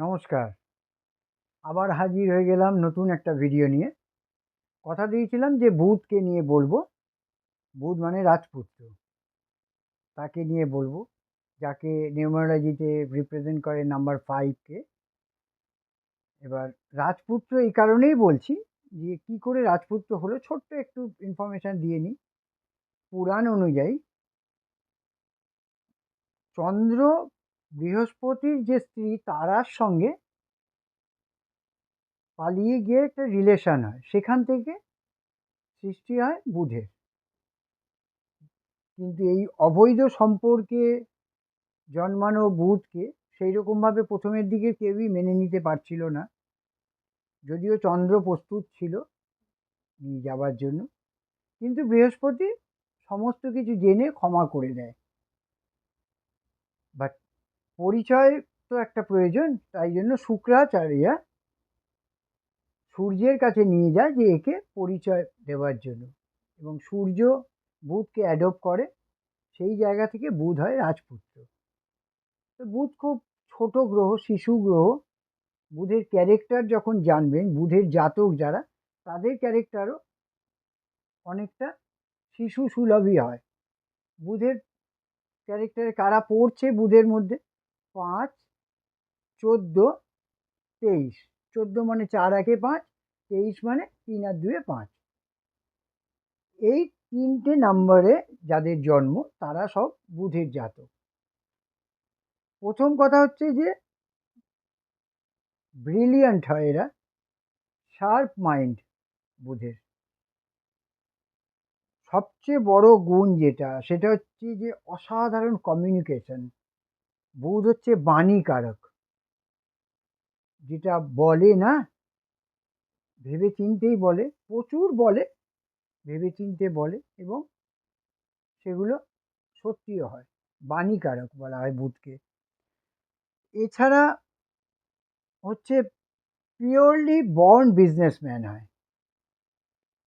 নমস্কার। আবার হাজির হয়ে গেলাম নতুন একটা ভিডিও নিয়ে। কথা দিয়েছিলাম যে বুধকে নিয়ে বলব। বুধ মানে রাজপুত্র। তাকে নিয়ে বলব। যাকে নিউমারোলজিতে রিপ্রেজেন্ট করে নাম্বার ফাইভকে এবার রাজপুত্র এই কারণেই বলছি যে কি করে রাজপুত্র হলো ছোট্ট একটু ইনফরমেশান দিয়ে নিই। পুরাণ অনুযায়ী চন্দ্র বৃহস্পতির যে স্ত্রী তারার সঙ্গে পালিয়ে গিয়ে একটা রিলেশন হয়। সেখান থেকে সৃষ্টি হয় বুধের। কিন্তু এই অবৈধ সম্পর্কে জন্মানো বুধকে সেই রকমভাবে প্রথমের দিকে কেউই মেনে নিতে পারছিল না। যদিও চন্দ্র প্রস্তুত ছিল নিয়ে যাওয়ার জন্য। কিন্তু বৃহস্পতি সমস্ত কিছু জেনে ক্ষমা করে দেয়। বাট পরিচয় তো একটা প্রয়োজন, তাই জন্য শুক্রাচার্যা সূর্যের কাছে নিয়ে যায় যে একে পরিচয় দেওয়ার জন্য। এবং সূর্য বুধকে অ্যাডপ্ট করে, সেই জায়গা থেকে বুধ হয় রাজপুত্র। তো বুধ খুব ছোট গ্রহ, শিশু গ্রহ। বুধের ক্যারেক্টার যখন জানবেন, বুধের জাতক যারা, তাদের ক্যারেক্টারও অনেকটা শিশু সুলভই হয়। বুধের ক্যারেক্টারে কারা পড়ছে বুধের মধ্যে? পাঁচ, চোদ্দ, তেইশ। চোদ্দ মানে চার একে পাঁচ, তেইশ মানে তিন আর দুয়ে পাঁচ। এই তিনটে নাম্বারে যাদের জন্ম, তারা সব বুধের জাতক। প্রথম কথা হচ্ছে যে, ব্রিলিয়ান্ট হয় এরা, শার্প মাইন্ড বুধের। সবচেয়ে বড় গুণ যেটা, সেটা হচ্ছে যে, অসাধারণ কমিউনিকেশন। বুধ হচ্ছে বাণী কারক যেটা বলে না ভেবে চিনতেই বলে, প্রচুর বলে ভেবে চিনতে বলে এবং সেগুলো সত্যিও হয়, বাণীকারক বলা হয় বুধকে। এছাড়া হচ্ছে পিওরলি বর্ন বিজনেসম্যান হয়।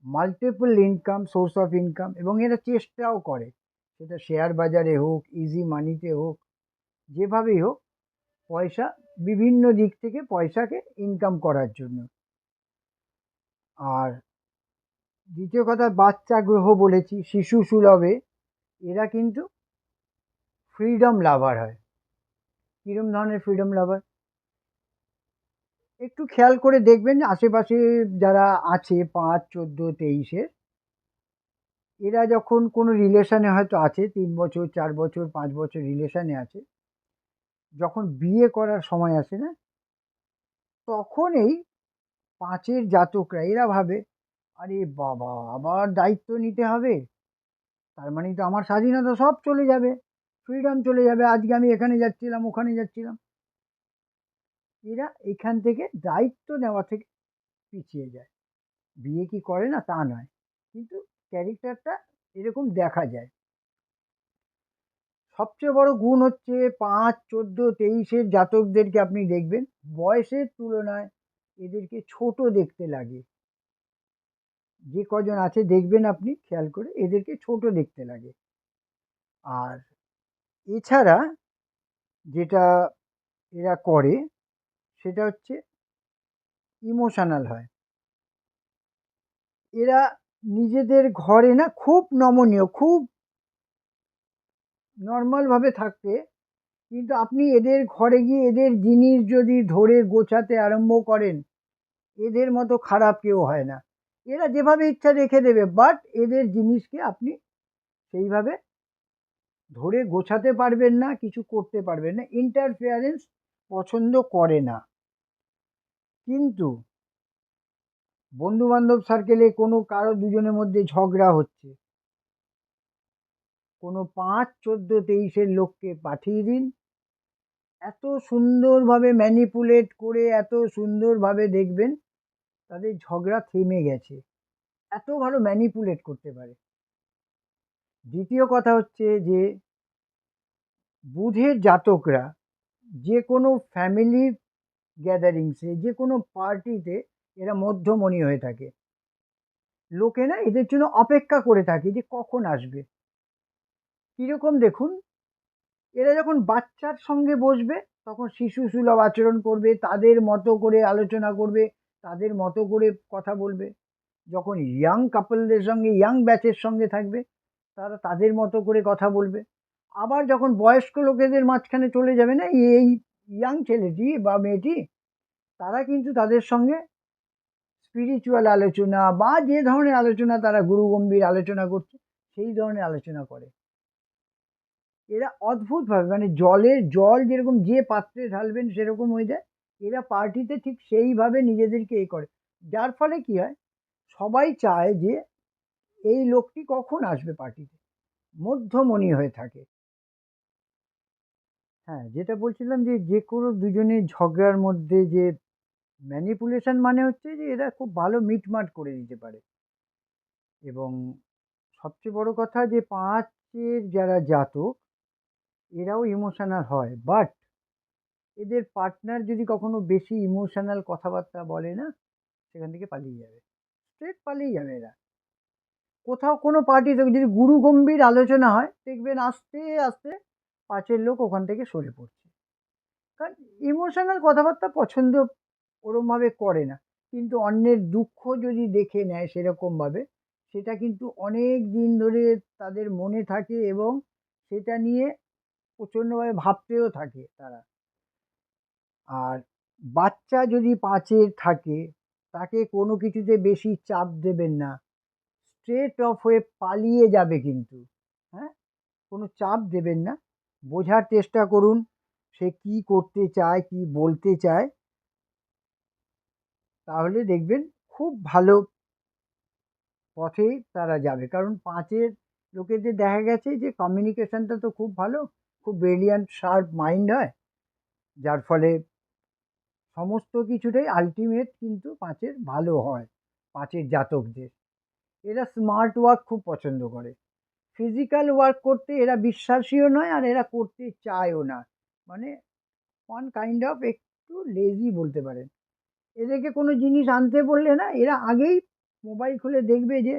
Multiple income source of income এবং এরা চেষ্টাও করে। সেটা শেয়ার বাজারে হোক ইজি মানিতে হোক যেভাবেই হোক, পয়সা বিভিন্ন দিক থেকে পয়সাকে ইনকাম করার জন্য। আর দ্বিতীয় কথা, বাচ্চা গ্রহ বলেছি, শিশু সুলভে এরা কিন্তু ফ্রিডম লাভার হয়। কীরম ধরনের ফ্রিডম লাভার একটু খেয়াল করে দেখবেন, আশেপাশে যারা আছে, পাঁচ, চোদ্দ তেইশের এরা যখন কোনো রিলেশানে হয়তো আছে, তিন বছর, চার বছর, পাঁচ বছর রিলেশানে আছে যখন বিয়ে করার সময় আসে না তখন এই পাঁচের জাতকরা এরা ভাবে, আরে বাবা, আবার দায়িত্ব নিতে হবে। তার মানে তো আমার স্বাধীনতা সব চলে যাবে ফ্রিডম চলে যাবে। আজকে আমি এখানে যাচ্ছিলাম, ওখানে যাচ্ছিলাম। এরা এখান থেকে দায়িত্ব নেওয়া থেকে পিছিয়ে যায়। বিয়ে কি করে না তা নয়। কিন্তু ক্যারেক্টারটা এরকম দেখা যায়। সবচেয়ে বড় গুণ হচ্ছে পাঁচ, চোদ্দ, তেইশের জাতকদেরকে আপনি দেখবেন, বয়সের তুলনায় এদেরকে ছোট দেখতে লাগে। যে কজন আছে দেখবেন আপনি, খেয়াল করে, এদেরকে ছোট দেখতে লাগে। আর এছাড়া যেটা এরা করে, সেটা হচ্ছে ইমোশনাল হয়। এরা নিজেদের ঘরে না, খুব নমনীয়, খুব নর্মালভাবে থাকতে কিন্তু আপনি এদের ঘরে গিয়ে এদের জিনিস যদি ধরে গোছাতে আরম্ভ করেন, এদের মতো খারাপ কেউ হয় না। এরা যেভাবে ইচ্ছা রেখে দেবে বাট এদের জিনিসকে আপনি সেইভাবে ধরে গোছাতে পারবেন না, কিছু করতে পারবেন না ইন্টারফেয়ারেন্স পছন্দ করে না। কিন্তু বন্ধুবান্ধব সার্কেলে কোনো, কারও দুজনের মধ্যে ঝগড়া হচ্ছে। কোনো পাঁচ চোদ্দ তেইশের লোককে পাঠিয়ে দিন। এত সুন্দরভাবে ম্যানিপুলেট করে, এত সুন্দরভাবে দেখবেন তাদের ঝগড়া থেমে গেছে। এত ভালো ম্যানিপুলেট করতে পারে। দ্বিতীয় কথা হচ্ছে যে, বুধের জাতকরা যে কোনো ফ্যামিলি গ্যাদারিংসে যে কোনো পার্টিতে এরা মধ্যমণি হয়ে থাকে। লোকে না এদের জন্য অপেক্ষা করে থাকে যে কখন আসবে। কীরকম দেখুন? এরা যখন বাচ্চার সঙ্গে বসবে, তখন শিশু সুলভ আচরণ করবে, তাদের মতো করে আলোচনা করবে, তাদের মতো করে কথা বলবে। যখন ইয়াং কাপলদের সঙ্গে ইয়াং ব্যাচের সঙ্গে থাকবে, তারা তাদের মতো করে কথা বলবে। আবার যখন বয়স্ক লোকেদের মাঝখানে চলে যাবে না, এই ইয়াং ছেলেটি বা মেয়েটি, তারা কিন্তু তাদের সঙ্গে স্পিরিচুয়াল আলোচনা বা যে ধরনের আলোচনা তারা গুরু গম্ভীর আলোচনা করছে, সেই ধরনের আলোচনা করে। এরা অদ্ভুতভাবে মানে জলের, জল যেরকম যে পাত্রে ঢালবেন সেরকম হয়ে যায়। এরা পার্টিতে ঠিক সেইভাবে নিজেদেরকে এ করে। যার ফলে কি হয়? সবাই চায় যে এই লোকটি কখন আসবে পার্টিতে? মধ্যমণি হয়ে থাকে। হ্যাঁ যেটা বলছিলাম যে যে কোনো দুজনের ঝগড়ার মধ্যে যে ম্যানিপুলেশন মানে হচ্ছে যে এরা খুব ভালো মিটমাট করে দিতে পারে। এবং সবচেয়ে বড় কথা যে পাঁচের যারা জাতক এরাও ইমোশনাল হয় বাট এদের পার্টনার যদি কখনো বেশি ইমোশনাল কথাবার্তা বলে না, সেখান থেকে পালিয়ে যাবে। স্ট্রেট পালিয়ে যাবে এরা। কোথাও কোনো পার্টিতে যদি গুরু গম্ভীর আলোচনা হয়, দেখবেন আস্তে আস্তে পাঁচের লোক ওখান থেকে সরে পড়ছে। কারণ ইমোশনাল কথাবার্তা পছন্দ ওরমভাবে করে না। কিন্তু অন্যের দুঃখ যদি দেখে নেয় সেরকমভাবে, সেটা কিন্তু অনেক দিন ধরে তাদের মনে থাকে এবং সেটা নিয়ে প্রচণ্ডভাবে ভাবতেও থাকে তারা। আর বাচ্চা যদি পাঁচের থাকে, তাকে কোনো কিছুতে বেশি চাপ দেবেন না। স্ট্রেট অফ হয়ে পালিয়ে যাবে কিন্তু হ্যাঁ? কোনো চাপ দেবেন না। বোঝার চেষ্টা করুন, সে কি করতে চায়, কি বলতে চায়। তাহলে দেখবেন খুব ভালো পথে তারা যাবে। কারণ পাঁচের লোকেদের দেখা গেছে যে কমিউনিকেশনটা তো খুব ভালো। খুব ব্রিলিয়ান্ট শার্প মাইন্ড হয়, যার ফলে সমস্ত কিছুটাই আলটিমেট কিন্তু পাঁচের ভালো হয়, পাঁচের জাতকদের। এরা স্মার্ট ওয়ার্ক খুব পছন্দ করে। ফিজিক্যাল ওয়ার্ক করতে এরা বিশ্বাসীও নয় আর এরা করতে চায়ও না। মানে ওয়ান কাইন্ড অফ একটু লেজি বলতে পারেন। এদেরকে কোনো জিনিস আনতে বললে না, এরা আগেই মোবাইল খুলে দেখবে যে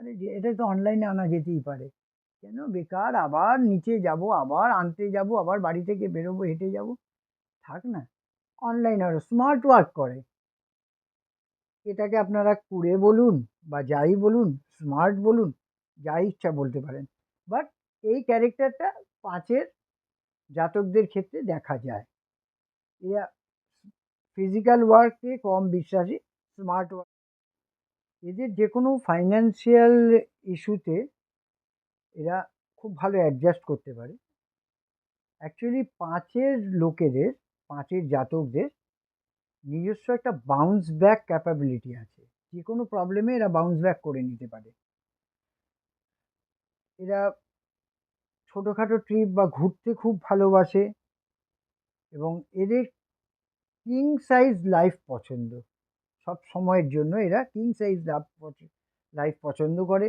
মানে এটা তো অনলাইনে আনা যেতেই পারে। কেন? বেকার, আবার নিচে যাব, আবার আনতে যাব, আবার বাড়ি থেকে বেরোবো, হেঁটে যাব। থাক না অনলাইন আরও স্মার্ট ওয়ার্ক করে। এটাকে আপনারা কুড়ে বলুন বা যাই বলুন স্মার্ট বলুন যাই ইচ্ছা বলতে পারেন। বাট এই ক্যারেক্টারটা পাঁচের জাতকদের ক্ষেত্রে দেখা যায়। এরা ফিজিক্যাল ওয়ার্কে কম বিশ্বাসী স্মার্ট ওয়ার্ক এদের যে কোনো ফাইন্যান্সিয়াল ইস্যুতে এরা খুব ভালো অ্যাডজাস্ট করতে পারে। অ্যাকচুয়ালি পাঁচের লোকেদের, পাঁচের জাতকদের নিজস্ব একটা বাউন্স ব্যাক ক্যাপাবিলিটি আছে। যে কোনো প্রবলেমে এরা বাউন্স ব্যাক করে নিতে পারে। এরা ছোটোখাটো ট্রিপ বা ঘুরতে খুব ভালোবাসে এবং এদের কিং সাইজ লাইফ পছন্দ। সব সময়ের জন্য এরা কিং সাইজ লাইফ পছন্দ করে।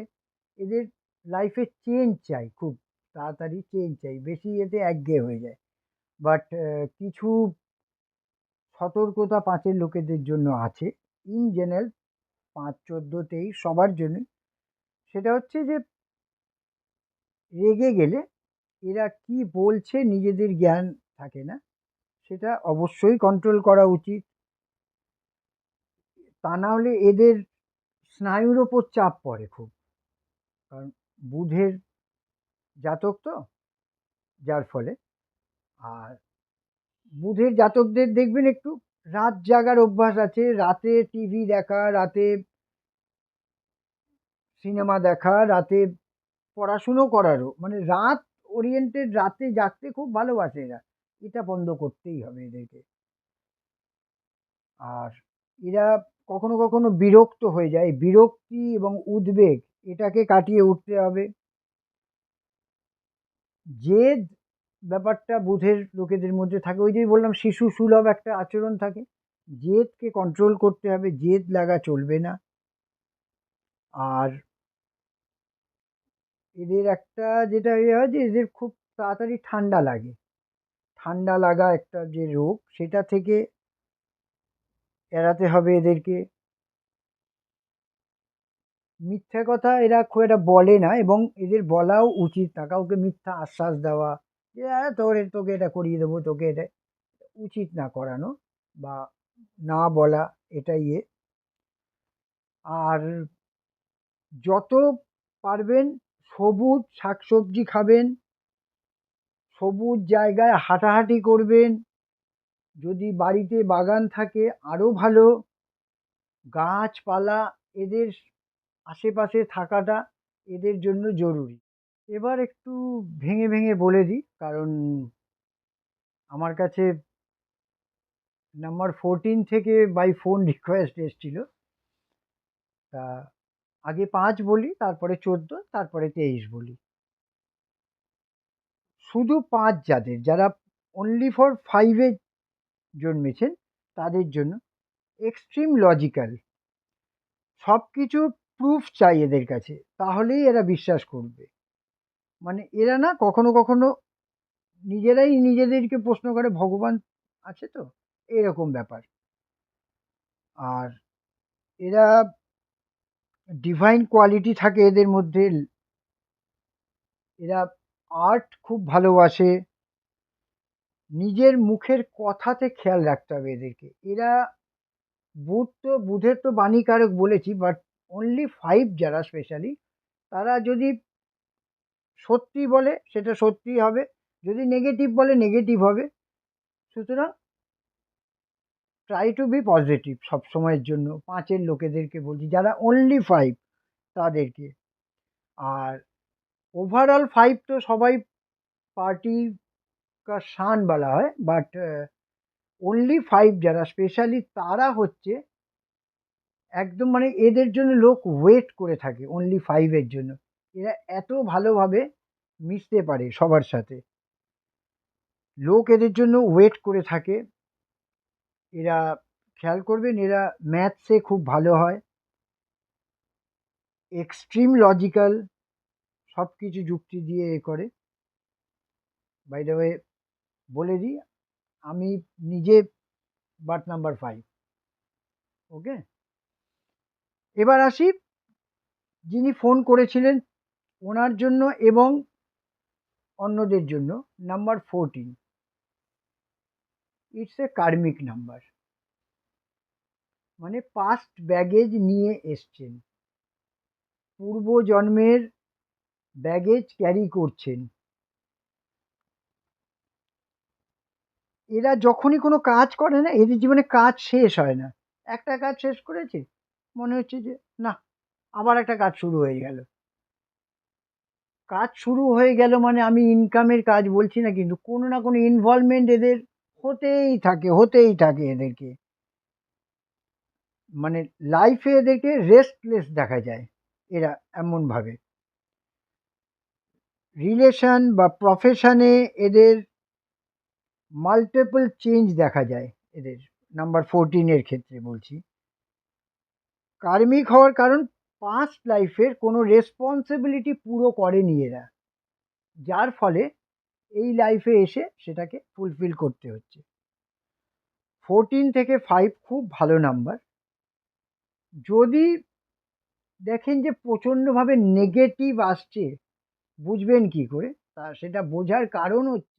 এদের লাইফে চেঞ্জ চাই, খুব তাড়াতাড়ি চেঞ্জ চাই। বেশি এতে একঘেয়ে হয়ে যায়। বাট কিছু সতর্কতা পাঁচের লোকেদের জন্য আছে। ইন জেনারেল পাঁচ, চোদ্দ, তেইশ সবার জন্য। সেটা হচ্ছে যে, রেগে গেলে এরা কি বলছে নিজেদের জ্ঞান থাকে না, সেটা অবশ্যই কন্ট্রোল করা উচিত। তা না হলে এদের স্নায়ুর ওপর চাপ পড়ে খুব। কারণ বুধের জাতক তো, যার ফলে। আর বুধের জাতকদের দেখবেন একটু রাত জাগার অভ্যাস আছে। রাতে টিভি দেখা, রাতে সিনেমা দেখা, রাতে পড়াশুনো করারও। মানে রাত ওরিয়েন্টেড রাতে জাগতে খুব ভালোবাসে এরা। এটা বন্ধ করতেই হবে এদেরকে। আর এরা কখনো কখনো বিরক্ত হয়ে যায়। বিরক্তি এবং উদ্বেগ এটাকে কাটিয়ে উঠতে হবে। জেদ ব্যাপারটা বুধের লোকেদের মধ্যে থাকে, ওই যে বললাম শিশু সুলভ একটা আচরণ থাকে, জেদকে কন্ট্রোল করতে হবে, জেদ লাগা চলবে না। আর এদের একটা যেটা ইয়ে হয় যে এদের খুব তাড়াতাড়ি ঠান্ডা লাগে। ঠান্ডা লাগা একটা যে রোগ, সেটা থেকে এড়াতে হবে এদেরকে। মিথ্যা কথা এরা খুব একটা বলে না এবং এদের বলাও উচিত না। কাউকে মিথ্যা আশ্বাস দেওয়া যে তোর তোকে এটা করিয়ে দেবো, তোকে এটা উচিত না করানো বা না বলা এটাই এ আর যত পারবেন সবুজ শাকসবজি খাবেন, সবুজ জায়গায় হাঁটাহাঁটি করবেন, যদি বাড়িতে বাগান থাকে আরও ভালো। গাছপালা এদের আশেপাশে থাকাটা এদের জন্য জরুরি। এবার একটু ভেঙে ভেঙে বলে দিই, কারণ আমার কাছে নাম্বার ফোরটিন থেকে বাই ফোন রিকোয়েস্ট এসছিল। তা আগে পাঁচ বলি, তারপরে চোদ্দ, তারপরে তেইশ বলি। শুধু পাঁচ যাদের, যারা অনলি ফর ফাইভে জন্মেছেন, তাদের জন্য এক্সট্রিম লজিক্যাল সব কিছু প্রুফ চাই এদের কাছে, তাহলেই এরা বিশ্বাস করবে। মানে এরা না কখনো কখনো নিজেরাই নিজেদেরকে প্রশ্ন করে, ভগবান আছে তো? এরকম ব্যাপার। আর এরা ডিভাইন কোয়ালিটি থাকে এদের মধ্যে। এরা আর্ট খুব ভালোবাসে। নিজের মুখের কথাতে খেয়াল রাখতে হবে এদেরকে। এরা বুধ তো বুধের তো বাণীকারক বলেছি বাট অনলি ফাইভ যারা স্পেশালি তারা যদি সত্যি বলে সেটা সত্যি হবে, যদি নেগেটিভ বলে নেগেটিভ হবে, সুতরাং ট্রাই টু বি পজিটিভ সব সময়ের জন্য, পাঁচের লোকেদেরকে বলছি, যারা অনলি ফাইভ তাদেরকে। আর ওভারঅল ফাইভ তো সবাই পার্টি কা শান বলা হয় বাট অনলি ফাইভ যারা স্পেশালি তারা হচ্ছে একদম মানে এদের জন্য লোক ওয়েট করে থাকে অনলি ফাইভের জন্য। এরা এত ভালোভাবে মিশতে পারে সবার সাথে। লোক এদের জন্য ওয়েট করে থাকে। এরা খেয়াল করবেন, এরা ম্যাথসে খুব ভালো হয়। এক্সট্রিম লজিক্যাল সব কিছু যুক্তি দিয়ে এ করে। বাই দ্য ওয়ে বলে দিই, আমি নিজে বার্থ নাম্বার ফাইভ ওকে এবার আসি। যিনি ফোন করেছিলেন ওনার জন্য এবং অন্যদের জন্য number fourteen it's a karmic number মানে পাস্ট ব্যাগেজ নিয়ে এসছেন। পূর্বজন্মের ব্যাগেজ ক্যারি করছেন। এরা যখনই কোনো কাজ করে না, এদের জীবনে কাজ শেষ হয় না। একটা কাজ শেষ করেছে? মনে হচ্ছে যে, না, আবার একটা কাজ শুরু হয়ে গেল। কাজ শুরু হয়ে গেল মানে আমি ইনকামের কাজ বলছি না, কিন্তু কোনো না কোনো ইনভলভমেন্ট এদের হতেই থাকে হতেই থাকে এদেরকে। মানে লাইফে এদেরকে রেস্টলেস দেখা যায়, এরা এমনভাবে। রিলেশন বা প্রফেশনে এদের মাল্টিপল চেঞ্জ দেখা যায়, এদের। নাম্বার ফোরটিনের ক্ষেত্রে বলছি। কার্মিক হওয়ার কারণ পাস্ট লাইফের কোনো রেসপন্সিবিলিটি পুরো করেনি এরা। যার ফলে এই লাইফে এসে সেটাকে ফুলফিল করতে হচ্ছে। ফোরটিন থেকে ফাইভ খুব ভালো নাম্বার যদি দেখেন যে প্রচণ্ডভাবে নেগেটিভ আসছে, বুঝবেন কি করে? তা সেটা বোঝার কারণ হচ্ছে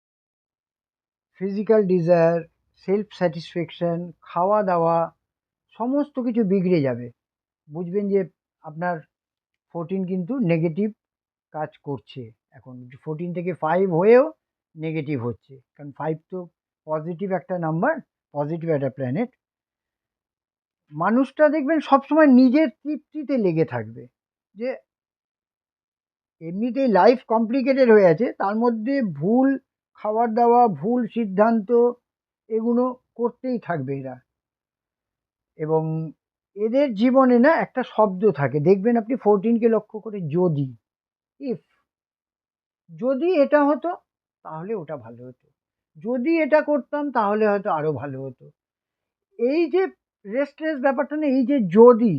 ফিজিক্যাল ডিজায়ার সেলফ স্যাটিসফ্যাকশান খাওয়া দাওয়া সমস্ত কিছু বিগড়ে যাবে। বুঝবেন যে আপনার ফোরটিন কিন্তু নেগেটিভ কাজ করছে। এখন ফোরটিন থেকে ফাইভ হয়েও নেগেটিভ হচ্ছে। কারণ ফাইভ তো পজিটিভ একটা নাম্বার পজিটিভ একটা প্ল্যানেট মানুষটা দেখবেন সবসময় নিজের তৃপ্তিতে লেগে থাকবে। যে এমনিতেই লাইফ কমপ্লিকেটেড হয়ে আছে, তার মধ্যে ভুল খাবার দাওয়া, ভুল সিদ্ধান্ত এগুলো করতেই থাকবে এরা। এবং এদের জীবনে না একটা শব্দ থাকে। দেখবেন আপনি ফোরটিনকে লক্ষ্য করে যদি ইফ যদি এটা হতো, তাহলে ওটা ভালো হতো। যদি এটা করতাম, তাহলে হয়তো আরও ভালো হতো। এই যে রেস্টলেস ব্যাপারটা না, এই যে যদি,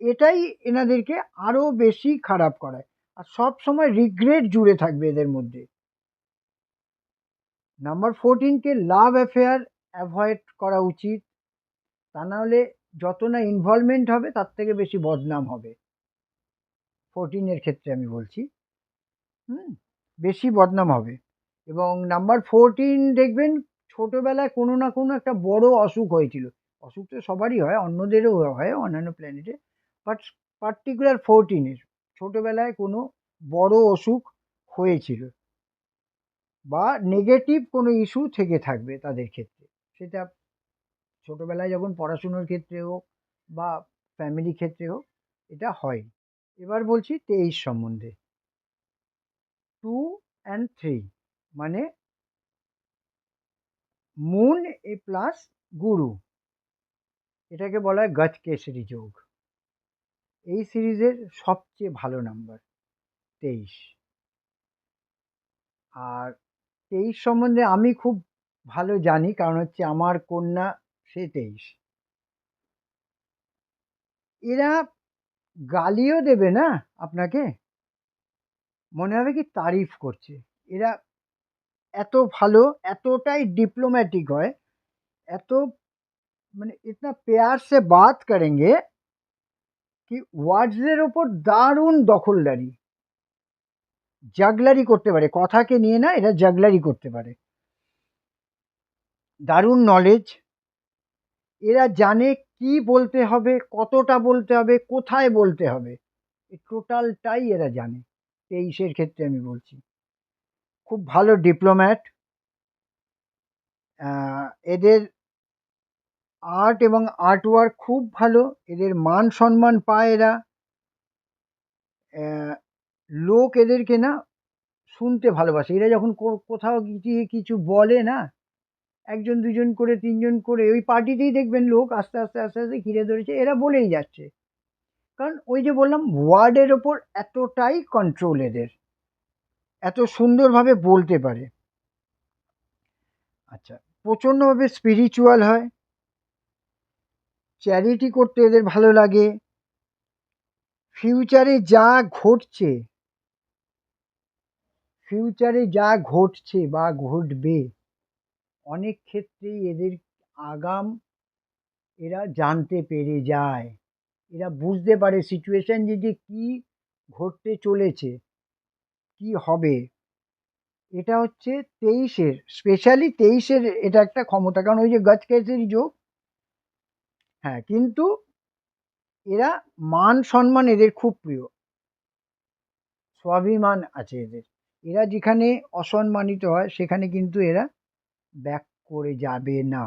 এটাই এনাদেরকে আরও বেশি খারাপ করায়। আর সব সময় রিগ্রেট জুড়ে থাকবে এদের মধ্যে। নাম্বার ফোরটিনকে লাভ অ্যাফেয়ার অ্যাভয়েড করা উচিত। তা নাহলে যত না ইনভলভমেন্ট হবে, তার থেকে বেশি বদনাম হবে। ফোরটিনের ক্ষেত্রে আমি বলছি। হুম? বেশি বদনাম হবে। এবং নাম্বার ফোরটিন দেখবেন, ছোটোবেলায় কোনো না কোনো একটা বড় অসুখ হয়েছিল। অসুখ তো সবারই হয়, অন্যদেরও হয় অন্যান্য প্ল্যানেটে বাট পার্টিকুলার ফোরটিনের ছোটোবেলায় কোনো বড় অসুখ হয়েছিল। বা নেগেটিভ কোনো ইস্যু থেকে থাকবে তাদের ক্ষেত্রে। সেটা ছোটোবেলায় যখন পড়াশুনোর ক্ষেত্রে হোক বা ফ্যামিলি ক্ষেত্রে হোক, এটা হয়। এবার বলছি তেইশ সম্বন্ধে। টু অ্যান্ড থ্রি মানে মুন এ প্লাস গুরু এটাকে বলা হয় গজ কেশরী যোগ। এই সিরিজের সবচেয়ে ভালো নাম্বার তেইশ। আর তেইশ সম্বন্ধে আমি খুব ভালো জানি, কারণ হচ্ছে আমার কন্যা সে তেইশ এরা গালিও দেবে না আপনাকে? মনে হবে কি তারিফ করছে। এরা এত ভালো, এতটাই ডিপ্লোম্যাটিক হয়, এত মানে ইতনা প্যার সে বাত করেঙ্গে কি ওয়ার্ডসের ওপর দারুণ দখলদারি। জাগলারি করতে পারে, কথাকে নিয়ে না, এরা জাগলারি করতে পারে। দারুণ নলেজ এরা জানে কি বলতে হবে, কতটা বলতে হবে, কোথায় বলতে হবে। টোটালটাই এরা জানে, তেইশের ক্ষেত্রে আমি বলছি। খুব ভালো ডিপ্লোম্যাট। এদের আর্ট এবং আর্ট ওয়ার্ক খুব ভালো, এদের মান সম্মান পায় এরা। লোক এদেরকে না শুনতে ভালোবাসে। এরা যখন কোথাও কিছু কিছু বলে না একজন, দুজন করে, তিনজন করে, ওই পার্টিতেই দেখবেন লোক আস্তে আস্তে আস্তে আস্তে ঘিরে ধরেছে, এরা বলেই যাচ্ছে। কারণ ওই যে বললাম, ওয়ার্ডের ওপর এতটাই কন্ট্রোল এদের। এত সুন্দরভাবে বলতে পারে। আচ্ছা প্রচণ্ডভাবে স্পিরিচুয়াল হয়। চ্যারিটি করতে এদের ভালো লাগে। ফিউচারে যা ঘটছে ফিউচারে যা ঘটছে বা ঘটবে অনেক ক্ষেত্রেই এদের আগাম এরা জানতে পেরে যায়। এরা বুঝতে পারে সিচুয়েশান যদি কি ঘটতে চলেছে, কি হবে। এটা হচ্ছে তেইশের স্পেশালি তেইশের এটা একটা ক্ষমতা, কারণ ওই যে গজ কেসেরই যোগ। হ্যাঁ কিন্তু এরা মান সম্মান এদের খুব প্রিয়। স্বাভিমান আছে এদের। এরা যেখানে অসম্মানিত হয়, সেখানে কিন্তু এরা ব্যাক করে যাবে না।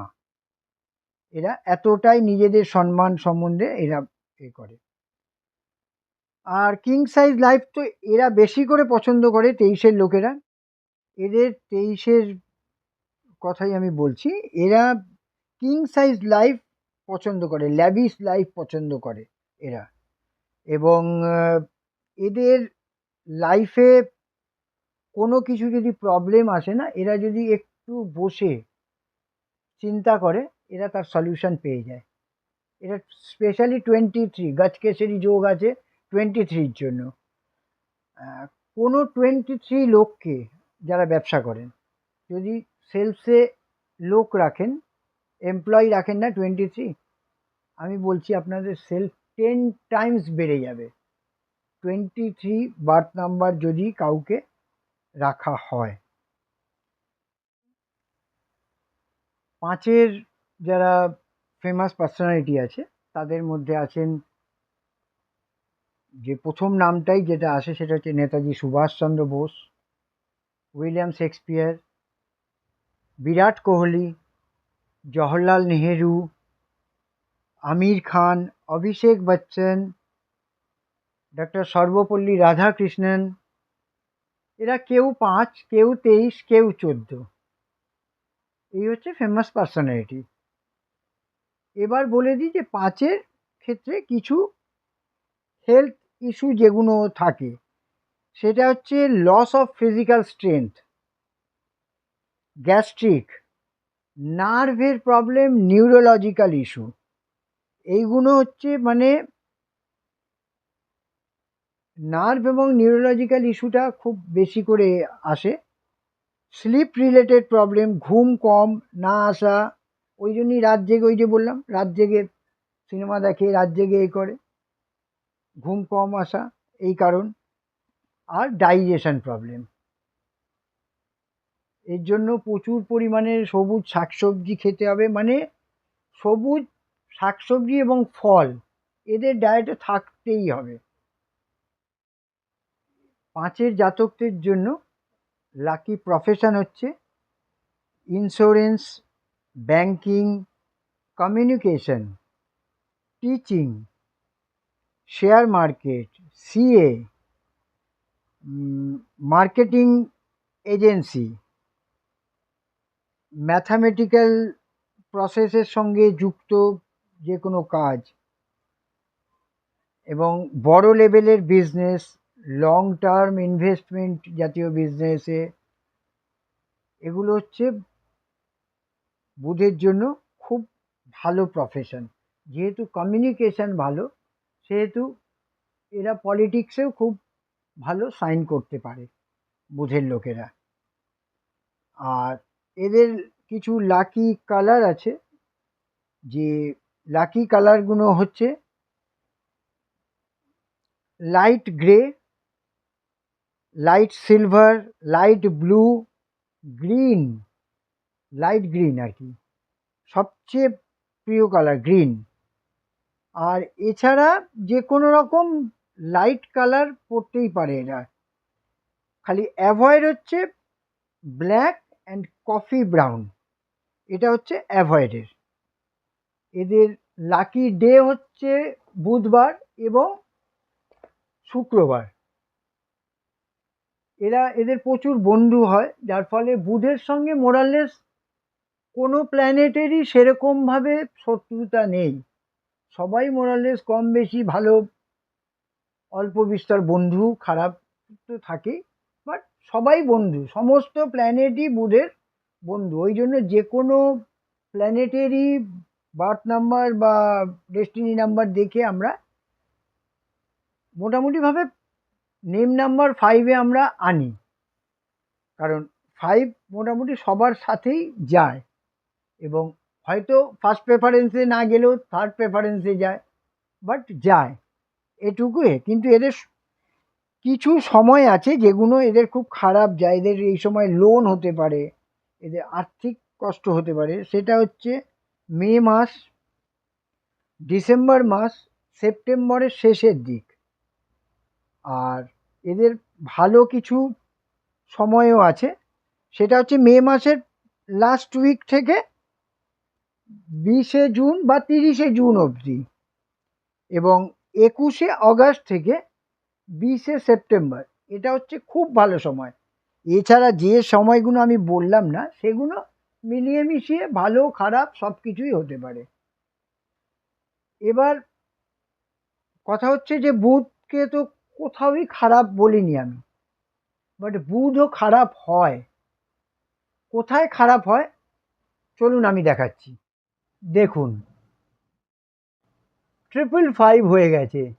এরা এতটাই নিজেদের সম্মান সম্বন্ধে এরা এ করে। আর কিং সাইজ লাইফ তো এরা বেশি করে পছন্দ করে তেইশের লোকেরা। এদের তেইশের কথাই আমি বলছি, এরা কিং সাইজ লাইফ পছন্দ করে ল্যাভিস লাইফ পছন্দ করে এরা। এবং এদের লাইফে কোনো কিছু যদি প্রবলেম আসে না, এরা যদি একটু বসে চিন্তা করে, এরা তার সলিউশন পেয়ে যায়। এটা স্পেশালি টোয়েন্টি থ্রি গাছকেশরী যোগ আছে টোয়েন্টি থ্রির জন্য। কোনো টোয়েন্টি থ্রি লোককে যারা ব্যবসা করেন, যদি সেলসে লোক রাখেন এমপ্লয়ি রাখেন না টোয়েন্টি থ্রি আমি বলছি আপনাদের সেলস টেন টাইমস বেড়ে যাবে। টোয়েন্টি থ্রি বার্থ নাম্বার যদি কাউকে রাখা হয়। পাঁচের যারা ফেমাস পার্সোনালিটি আছে, তাদের মধ্যে আছেন যে প্রথম নামটাই যেটা আসে সেটা হচ্ছে Netaji Subhash Chandra Bose, William Shakespeare, Virat Kohli, Jawaharlal Nehru, Aamir Khan, Abhishek Bachchan doctor Sarvepalli Radhakrishnan, এরা কেউ পাঁচ, কেউ তেইশ, কেউ চোদ্দ। এই হচ্ছে ফেমাস পার্সোনালিটি এবার বলে দিই যে পাঁচের ক্ষেত্রে কিছু হেলথ ইস্যু যেগুলো থাকে, সেটা হচ্ছে loss of physical strength gastric নার্ভের প্রবলেম নিউরোলজিক্যাল ইস্যু এইগুলো হচ্ছে মানে নার্ভ এবং নিউরোলজিক্যাল ইস্যুটা খুব বেশি করে আসে। স্লিপ রিলেটেড প্রবলেম ঘুম কম, না আসা, ওই জন্যই রাত জেগে ওই যে বললাম, রাত জেগে সিনেমা দেখে, রাত জেগে এ করে। ঘুম কম, আসা, এই কারণ। আর ডাইজেশন প্রবলেম এর জন্য প্রচুর পরিমাণে সবুজ শাকসবজি খেতে হবে। মানে সবুজ শাকসবজি এবং ফল, এদের ডায়েটে থাকতেই হবে। পাঁচের জাতকদের জন্য লাকি প্রফেশন হচ্ছে insurance banking communication teaching share market CA marketing agency mathematical প্রসেসের সঙ্গে যুক্ত যে কোনো কাজ এবং বড় লেভেলের বিজনেস লং টার্ম ইনভেস্টমেন্ট জাতীয় বিজনেসে এগুলো হচ্ছে বুধের জন্য খুব ভালো প্রফেশন যেহেতু কমিউনিকেশন ভালো, সেহেতু এরা পলিটিক্সেও খুব ভালো সাইন করতে পারে বুধের লোকেরা। আর এদের কিছু লাকি কালার আছে, যে লাকি কালারগুলো হচ্ছে light grey light silver, light blue, green, light green আর কি। সবচেয়ে প্রিয় কালার গ্রিন। আর এছাড়া যে কোনো রকম লাইট কালার পরতেই পারে এরা। খালি অ্যাভয়েড হচ্ছে ব্ল্যাক অ্যান্ড কফি ব্রাউন। এটা হচ্ছে অ্যাভয়েডের। এদের লাকি ডে হচ্ছে বুধবার এবং শুক্রবার। এরা, এদের প্রচুর বন্ধু হয়, যার ফলে বুধের সঙ্গে মোরাললেস কোনো প্ল্যানেটেরই সেরকমভাবে শত্রুতা নেই। সবাই মোরাললেস কম বেশি ভালো, অল্প বিস্তর বন্ধু, খারাপ তো থাকেই বাট সবাই বন্ধু, সমস্ত প্ল্যানেটই বুধের বন্ধু। ওই জন্য যে কোনো প্ল্যানেটেরই বার্থ নাম্বার বা ডেস্টিনি নাম্বার দেখে আমরা মোটামুটিভাবে নেম নাম্বার ফাইভে আমরা আনি। কারণ ফাইভ মোটামুটি সবার সাথেই যায়। এবং হয়তো ফার্স্ট প্রেফারেন্সে না গেলেও থার্ড প্রেফারেন্সে যায় বাট যায়। এটুকুই। কিন্তু এদের কিছু সময় আছে যেগুলো এদের খুব খারাপ যায়। এদের এই সময় লোন হতে পারে। এদের আর্থিক কষ্ট হতে পারে। সেটা হচ্ছে মে মাস, ডিসেম্বর মাস, সেপ্টেম্বরের শেষের দিক। আর এদের ভালো কিছু সময়ও আছে। সেটা হচ্ছে মে মাসের লাস্ট উইক থেকে বিশে জুন বা তিরিশে জুন অবধি এবং একুশে অগাস্ট থেকে বিশে সেপ্টেম্বর। এটা হচ্ছে খুব ভালো সময়। এছাড়া যে সময়গুলো আমি বললাম না, সেগুলো মিলিয়ে মিশিয়ে ভালো, খারাপ সব কিছুই হতে পারে। এবার কথা হচ্ছে যে বুধকে তো কোথাওই খারাপ বলিনি আমি। বাট বুধও খারাপ হয়। কোথায় খারাপ হয়? চলুন আমি দেখাচ্ছি। দেখুন। ট্রিপল ফাইভ হয়ে গেছে।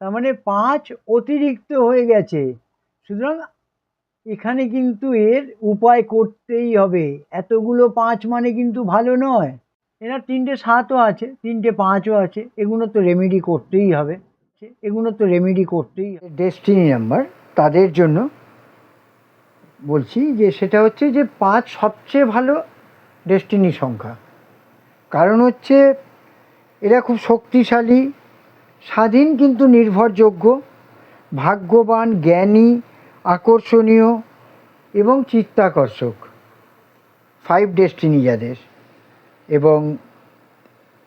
তার মানে পাঁচ অতিরিক্ত হয়ে গেছে। সুতরাং এখানে কিন্তু এর উপায় করতেই হবে। এতগুলো পাঁচ মানে কিন্তু ভালো নয়। এরা তিনটে সাতও আছে, তিনটে পাঁচও আছে। এগুলো তো রেমেডি করতেই হবে। এগুলো তো রেমেডি করতেই ডেস্টিনি নাম্বার তাদের জন্য বলছি যে সেটা হচ্ছে যে পাঁচ সবচেয়ে ভালো ডেস্টিনি সংখ্যা। কারণ হচ্ছে এরা খুব শক্তিশালী, স্বাধীন কিন্তু নির্ভরযোগ্য, ভাগ্যবান, জ্ঞানী, আকর্ষণীয় এবং চিত্তাকর্ষক। ফাইভ ডেস্টিনি যাদের। এবং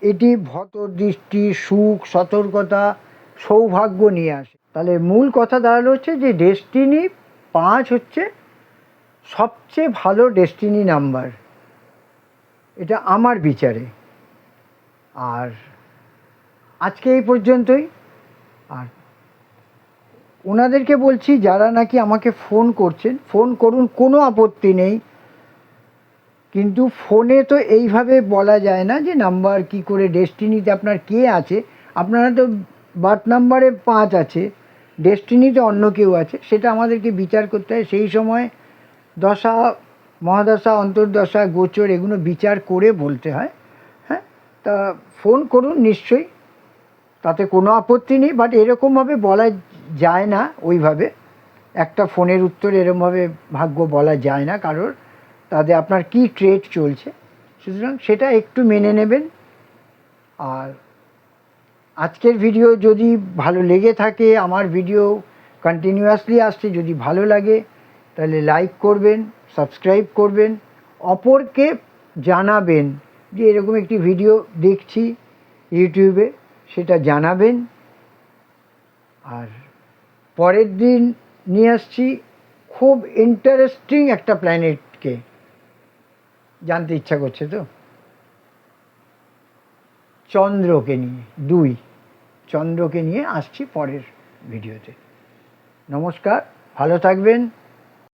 এটি ভত দৃষ্টি, সুখ, সতর্কতা সৌভাগ্য নিয়ে আসে। তাহলে মূল কথা দাঁড়াল হচ্ছে যে ডেস্টিনি পাঁচ হচ্ছে সবচেয়ে ভালো ডেস্টিনি নাম্বার এটা আমার বিচারে। আর আজকে এই পর্যন্তই। আর ওনাদেরকে বলছি, যারা নাকি আমাকে ফোন করছেন ফোন করুন, কোনো আপত্তি নেই। কিন্তু ফোনে তো এইভাবে বলা যায় না যে নাম্বার কি করে ডেস্টিনিতে আপনার কে আছে। আপনারা তো বার্থ নাম্বারে পাঁচ আছে, ডেস্টিনিতে অন্য কেউ আছে, সেটা আমাদেরকে বিচার করতে হয়। সেই সময় দশা, মহাদশা, অন্তর্দশা, গোচর, এগুলো বিচার করে বলতে হয়। হ্যাঁ? তা ফোন করুন নিশ্চয়ই, তাতে কোনো আপত্তি নেই, বাট এরকমভাবে বলা যায় না ওইভাবে। একটা ফোনের উত্তর এরকমভাবে ভাগ্য বলা যায় না কারোর, তাতে আপনার কি ট্রেড চলছে। সুতরাং সেটা একটু মেনে নেবেন। আর আজকের ভিডিও যদি ভালো লেগে থাকে, আমার ভিডিও কন্টিনিউয়াসলি আসছে, যদি ভালো লাগে, তাহলে লাইক করবেন সাবস্ক্রাইব করবেন, অপরকে জানাবেন যে এরকম একটি ভিডিও দেখছি ইউটিউবে সেটা জানাবেন। আর পরের দিন নিয়ে আসছি খুব ইন্টারেস্টিং একটা প্ল্যানেটকে জানতে ইচ্ছা করছে তো? চন্দ্রকে নিয়ে দুই চন্দ্রকে নিয়ে আসছি পরের ভিডিওতে। নমস্কার ভালো থাকবেন।